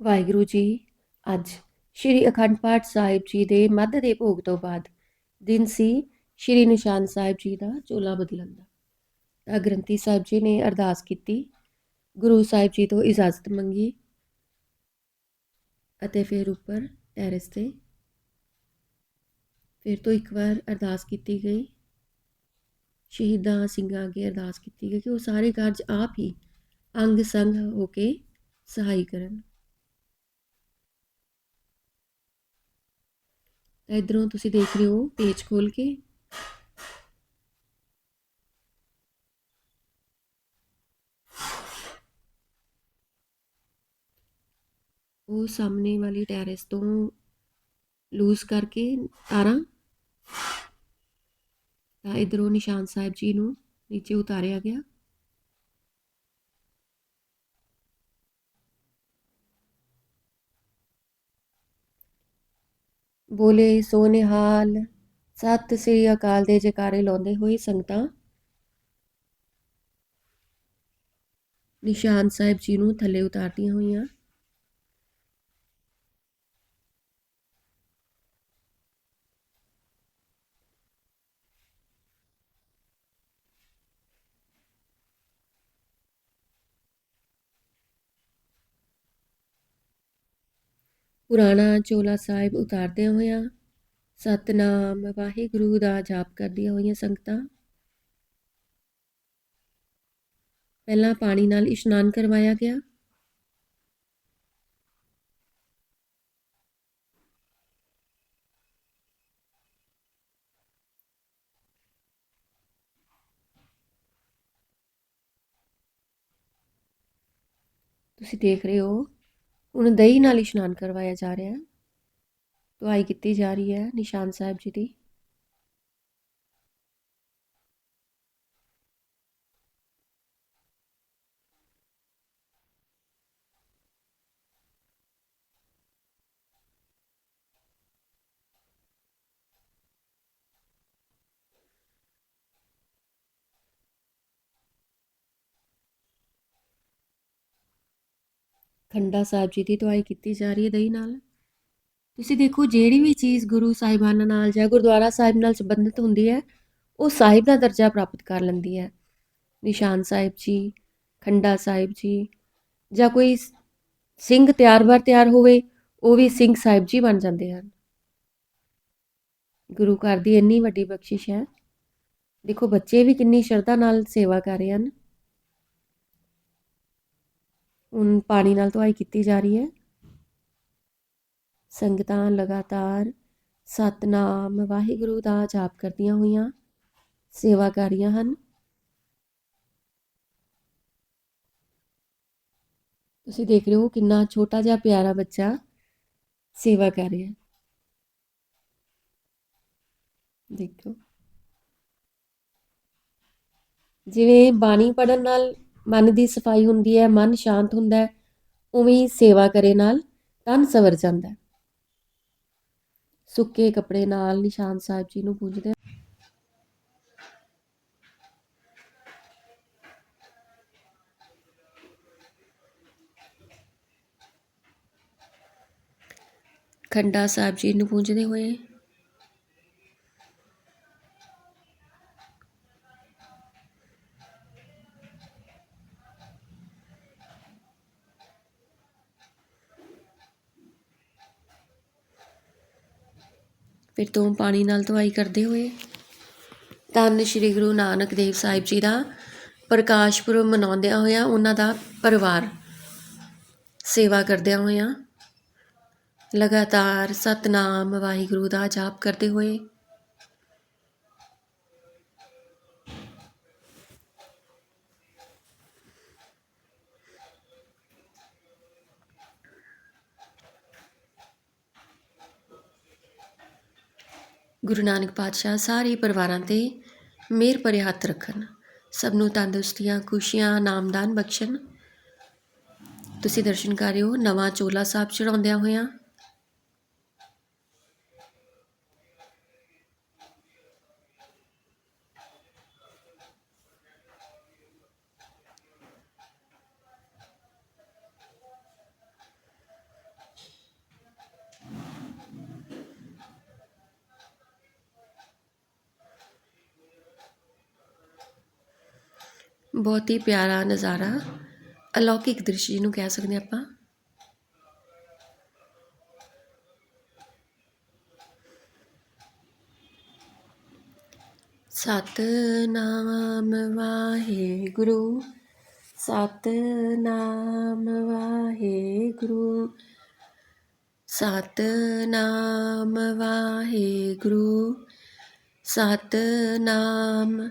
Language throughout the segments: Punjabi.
ਵਾਹਿਗੁਰੂ ਜੀ, ਅੱਜ ਸ਼੍ਰੀ ਅਖੰਡ ਪਾਠ ਸਾਹਿਬ ਜੀ ਦੇ ਮੱਧ ਦੇ ਭੋਗ ਤੋਂ ਬਾਅਦ ਦਿਨ ਸੀ ਸ਼੍ਰੀ ਨਿਸ਼ਾਨ ਸਾਹਿਬ ਜੀ ਦਾ ਚੋਲਾ ਬਦਲਣ ਦਾ। ਤਾਂ ਗ੍ਰੰਥੀ ਸਾਹਿਬ ਜੀ ਨੇ ਅਰਦਾਸ ਕੀਤੀ, ਗੁਰੂ ਸਾਹਿਬ ਜੀ ਤੋਂ ਇਜਾਜ਼ਤ ਮੰਗੀ ਅਤੇ ਫਿਰ ਉੱਪਰ ਟੈਰੇਸ ਤੇ ਫਿਰ ਤੋਂ ਇੱਕ ਵਾਰ ਅਰਦਾਸ ਕੀਤੀ ਗਈ। ਸ਼ਹੀਦਾਂ ਸਿੰਘਾਂ ਅੱਗੇ ਅਰਦਾਸ ਕੀਤੀ ਗਈ ਕਿ ਉਹ ਸਾਰੇ ਕਾਰਜ ਆਪ ਹੀ ਅੰਗ ਸੰਗ ਹੋ ਕੇ ਸਹਾਈ ਕਰਨ। ਤਾਂ ਇਧਰੋਂ ਤੁਸੀਂ ਦੇਖ ਰਹੇ ਹੋ ਪੇਜ ਖੋਲ ਕੇ। ਉਹ ਸਾਹਮਣੇ ਵਾਲੀ ਟੈਰੇਸ ਤੋਂ ਲੂਜ਼ ਕਰਕੇ ਤਾਰਾਂ। ਤਾਂ ਇਧਰੋਂ ਨਿਸ਼ਾਨ ਸਾਹਿਬ ਜੀ ਨੂੰ ਨੀਚੇ ਉਤਾਰਿਆ ਗਿਆ। ਬੋਲੇ ਸੋ ਨਿਹਾਲ ਸਤਿ ਸ੍ਰੀ ਅਕਾਲ ਦੇ ਜਕਾਰੇ ਲਾਉਂਦੇ ਹੋਏ ਸੰਗਤਾਂ। ਨਿਸ਼ਾਨ ਸਾਹਿਬ ਜੀ ਨੂੰ ਥੱਲੇ ਉਤਾਰਦੀਆਂ ਹੋਈਆਂ। ਪੁਰਾਣਾ ਚੋਲਾ ਸਾਹਿਬ ਉਤਾਰਦਿਆਂ ਹੋਇਆਂ ਸਤਨਾਮ ਵਾਹਿਗੁਰੂ ਦਾ ਜਾਪ ਕਰਦੀਆਂ ਹੋਈਆਂ ਸੰਗਤਾਂ। ਪਹਿਲਾਂ ਪਾਣੀ ਨਾਲ ਇਸ਼ਨਾਨ ਕਰਵਾਇਆ ਗਿਆ। ਤੁਸੀਂ ਦੇਖ ਰਹੇ ਹੋ ਹੁਣ ਦਹੀਂ ਨਾਲ ਇਸ਼ਨਾਨ ਕਰਵਾਇਆ ਜਾ ਰਿਹਾ ਹੈ। ਦੁਆਈ ਕੀਤੀ ਜਾ ਰਹੀ ਹੈ ਨਿਸ਼ਾਨ ਸਾਹਿਬ ਜੀ ਦੀ। ਖੰਡਾ ਸਾਹਿਬ ਜੀ ਦੀ ਦਵਾਈ ਕੀਤੀ ਜਾ ਰਹੀ ਹੈ ਦਹੀਂ ਨਾਲ। ਤੁਸੀਂ ਦੇਖੋ, ਜਿਹੜੀ ਵੀ ਚੀਜ਼ ਗੁਰੂ ਸਾਹਿਬਾਨਾਂ ਨਾਲ ਜਾਂ ਗੁਰਦੁਆਰਾ ਸਾਹਿਬ ਨਾਲ ਸੰਬੰਧਿਤ ਹੁੰਦੀ ਹੈ, ਉਹ ਸਾਹਿਬ ਦਾ ਦਰਜਾ ਪ੍ਰਾਪਤ ਕਰ ਲੈਂਦੀ ਹੈ। ਨਿਸ਼ਾਨ ਸਾਹਿਬ ਜੀ, ਖੰਡਾ ਸਾਹਿਬ ਜੀ, ਜਾਂ ਕੋਈ ਸਿੰਘ ਤਿਆਰ ਬਰ ਤਿਆਰ ਹੋਵੇ, ਉਹ ਵੀ ਸਿੰਘ ਸਾਹਿਬ ਜੀ ਬਣ ਜਾਂਦੇ ਹਨ। ਗੁਰੂ ਘਰ ਦੀ ਇੰਨੀ ਵੱਡੀ ਬਖਸ਼ਿਸ਼ ਹੈ। ਦੇਖੋ, ਬੱਚੇ ਵੀ ਕਿੰਨੀ ਸ਼ਰਧਾ ਨਾਲ ਸੇਵਾ ਕਰ ਰਹੇ ਹਨ। ਹੁਣ ਪਾਣੀ ਨਾਲ ਧੁਆਈ ਕੀਤੀ ਜਾ ਰਹੀ ਹੈ। ਸੰਗਤਾਂ ਲਗਾਤਾਰ ਸਤਨਾਮ ਵਾਹਿਗੁਰੂ ਦਾ ਜਾਪ ਕਰਦੀਆਂ ਹੋਈਆਂ ਸੇਵਾ ਕਰ ਰਹੀਆਂ ਹਨ। ਤੁਸੀਂ ਦੇਖ ਰਹੇ ਹੋ ਕਿੰਨਾ ਛੋਟਾ ਜਿਹਾ ਪਿਆਰਾ ਬੱਚਾ ਸੇਵਾ ਕਰ ਰਿਹਾ। ਹੈ ਦੇਖੋ। ਜਿਵੇਂ ਬਾਣੀ ਪੜਨ ਨਾਲ ਮਨ ਦੀ ਸਫ਼ਾਈ ਹੁੰਦੀ ਹੈ, ਮਨ ਸ਼ਾਂਤ ਹੁੰਦਾ ਹੈ, ਉਵੇਂ ਹੀ ਸੇਵਾ ਕਰੇ ਨਾਲ ਤਨ ਸਵਰ ਜਾਂਦਾ ਹੈ। ਸੁੱਕੇ ਕੱਪੜੇ ਨਾਲ ਨਿਸ਼ਾਨ ਸਾਹਿਬ ਜੀ ਨੂੰ ਪੂਜਦੇ ਖੰਡਾ ਸਾਹਿਬ ਜੀ ਨੂੰ ਪੂਜਦੇ ਹੋਏ ਫਿਰ ਤੋਂ ਪਾਣੀ ਨਾਲ ਧੁਆਈ ਕਰਦੇ ਹੋਏ ਧੰਨ ਸ਼੍ਰੀ ਗੁਰੂ ਨਾਨਕ ਦੇਵ ਸਾਹਿਬ ਜੀ ਦਾ ਪ੍ਰਕਾਸ਼ ਪੁਰਬ ਮਨਾਉਂਦਿਆਂ ਹੋਇਆਂ ਉਹਨਾਂ ਦਾ ਪਰਿਵਾਰ ਸੇਵਾ ਕਰਦਿਆਂ ਹੋਇਆਂ ਲਗਾਤਾਰ ਸਤਨਾਮ ਵਾਹਿਗੁਰੂ ਦਾ ਜਾਪ ਕਰਦੇ ਹੋਏ ਗੁਰੂ ਨਾਨਕ ਪਾਤਸ਼ਾਹ ਸਾਰੇ ਪਰਿਵਾਰਾਂ ਤੇ ਮਿਹਰ ਭਰੇ ਹੱਥ ਰੱਖਣ। ਸਭ ਨੂੰ ਤੰਦਰੁਸਤੀਆਂ, ਖੁਸ਼ੀਆਂ, ਨਾਮਦਾਨ ਬਖਸ਼ਣ। ਤੁਸੀਂ ਦਰਸ਼ਨ ਕਰਿਓ, ਨਵਾਂ ਚੋਲਾ ਸਾਹਿਬ ਚੜਾਉਂਦਿਆਂ ਹੋਇਆਂ ਬਹੁਤ ਹੀ ਪਿਆਰਾ ਨਜ਼ਾਰਾ, ਅਲੌਕਿਕ ਦ੍ਰਿਸ਼ ਜਿਹਨੂੰ ਕਹਿ ਸਕਦੇ ਹਾਂ ਆਪਾਂ। ਸਤਨਾਮ ਵਾਹਿਗੁਰੂ ਸਤਨਾਮ ਵਾਹਿਗੁਰੂ ਸਤਨਾਮ ਵਾਹਿਗੁਰੂ, ਸਤਨਾਮ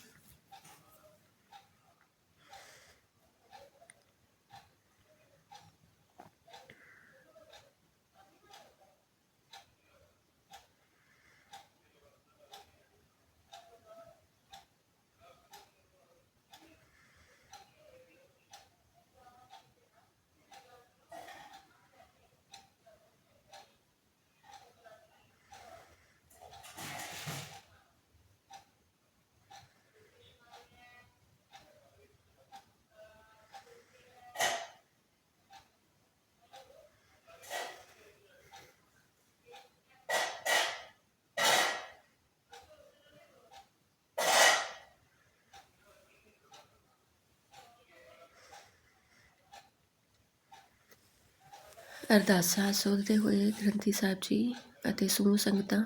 ਅਰਦਾਸਾਂ ਸੋਧਦੇ ਹੋਏ ਗ੍ਰੰਥੀ ਸਾਹਿਬ ਜੀ ਅਤੇ ਸਮੂਹ ਸੰਗਤਾਂ।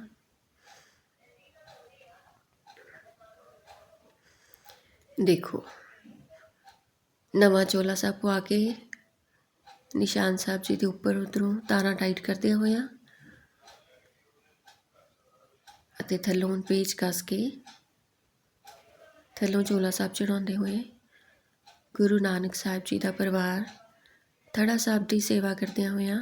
ਦੇਖੋ, ਨਵਾਂ ਚੋਲਾ ਸਾਹਿਬ ਪਵਾ ਕੇ ਨਿਸ਼ਾਨ ਸਾਹਿਬ ਜੀ ਦੇ ਉੱਪਰ ਉਧਰੋਂ ਤਾਰਾਂ ਟਾਈਟ ਕਰਦੇ ਹੋਇਆ ਅਤੇ ਥੱਲੋਂ ਪੇਚ ਕੱਸ ਕੇ ਥੱਲੋਂ ਚੋਲਾ ਸਾਹਿਬ ਚੜਾਉਂਦੇ ਹੋਏ ਗੁਰੂ ਨਾਨਕ ਸਾਹਿਬ ਜੀ ਦਾ ਪਰਿਵਾਰ ਥੜਾ ਸਾਹਿਬ ਦੀ ਸੇਵਾ ਕਰਦਿਆਂ ਹੋਇਆਂ।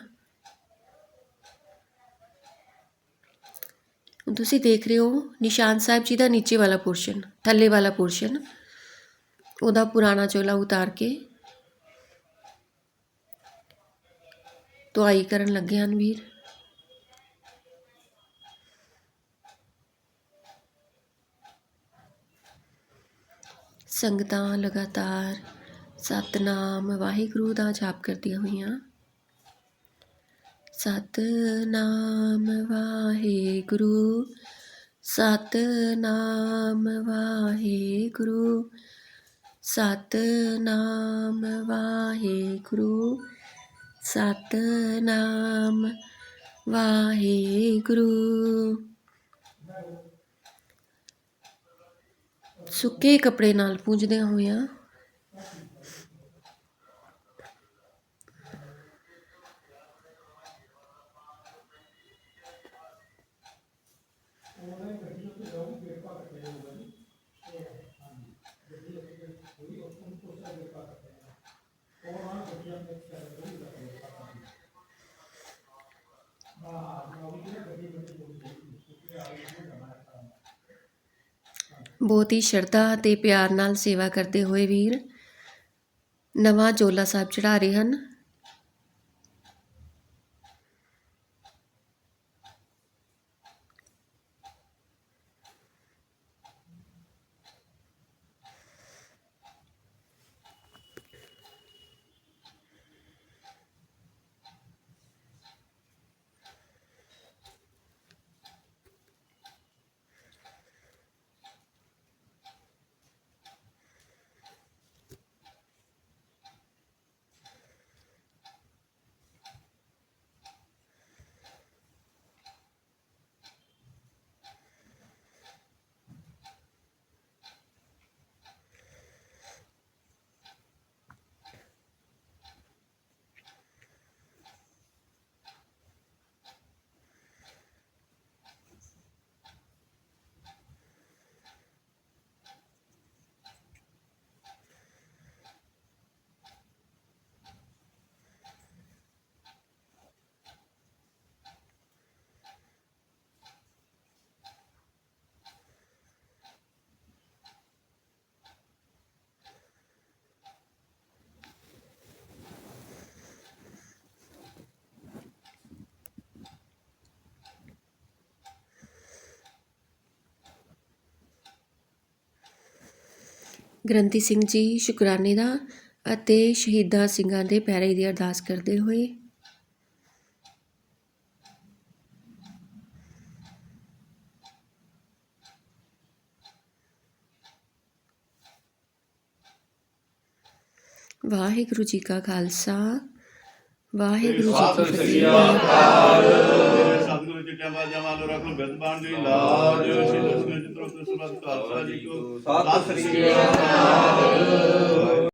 ਤੁਸੀਂ ਦੇਖ ਰਹੇ ਹੋ ਨਿਸ਼ਾਨ ਸਾਹਿਬ ਜੀ ਦਾ ਨੀਚੇ ਵਾਲਾ ਪੋਰਸ਼ਨ, ਥੱਲੇ ਵਾਲਾ ਪੋਰਸ਼ਨ। ਉਹਦਾ ਪੁਰਾਣਾ ਚੋਲਾ ਉਤਾਰ ਕੇ ਧੁਆਈ ਕਰਨ ਲੱਗੇ ਹਨ ਵੀਰ। ਸੰਗਤਾਂ ਲਗਾਤਾਰ ਸਤਨਾਮ ਵਾਹਿਗੁਰੂ ਦਾ ਜਾਪ ਕਰਦੀਆਂ ਹੋਈਆਂ। ਸਤਨਾਮ ਵਾਹਿਗੁਰੂ ਸਤਨਾਮ ਵਾਹਿਗੁਰੂ ਸਤਨਾਮ ਵਾਹਿਗੁਰੂ ਸਤਨਾਮ ਵਾਹਿਗੁਰੂ। ਸੁੱਕੇ ਕੱਪੜੇ ਨਾਲ ਪੂੰਝਦਿਆਂ ਹੋਇਆਂ ਬਹੁਤ ਹੀ ਸ਼ਰਧਾ ਅਤੇ ਪਿਆਰ ਨਾਲ ਸੇਵਾ ਕਰਦੇ ਹੋਏ ਵੀਰ ਨਵਾਂ ਜੋਲਾ ਸਾਹਿਬ ਚੜਾ ਰਹੇ ਹਨ। ਗ੍ਰੰਥੀ ਸਿੰਘ ਜੀ ਸ਼ੁਕਰਾਨੇ ਦਾ ਅਤੇ ਸ਼ਹੀਦਾਂ ਸਿੰਘਾਂ ਦੇ ਪੈਰੇ ਦੀ ਅਰਦਾਸ ਕਰਦੇ ਹੋਏ। ਵਾਹਿਗੁਰੂ ਜੀ ਕਾ ਖਾਲਸਾ ਵਾਹਿਗੁਰੂ ਜੀ ਕੀ ਫਤਿਹ। ਜਮਾ ਜਮਾ ਲੋ ਰੱਖ ਲੋ ਬਿਰਧਬਾਨ ਦੀ ਲਾਜ ਸ਼੍ਰੀ ਦਸਵੇਂ ਚਿਤ੍ਰੋ ਕ੍ਰਿਸ਼ਨ ਖਾਲਸਾ ਜੀ ਕੋ। ਸਤਿ ਸ੍ਰੀ ਅਕਾਲ।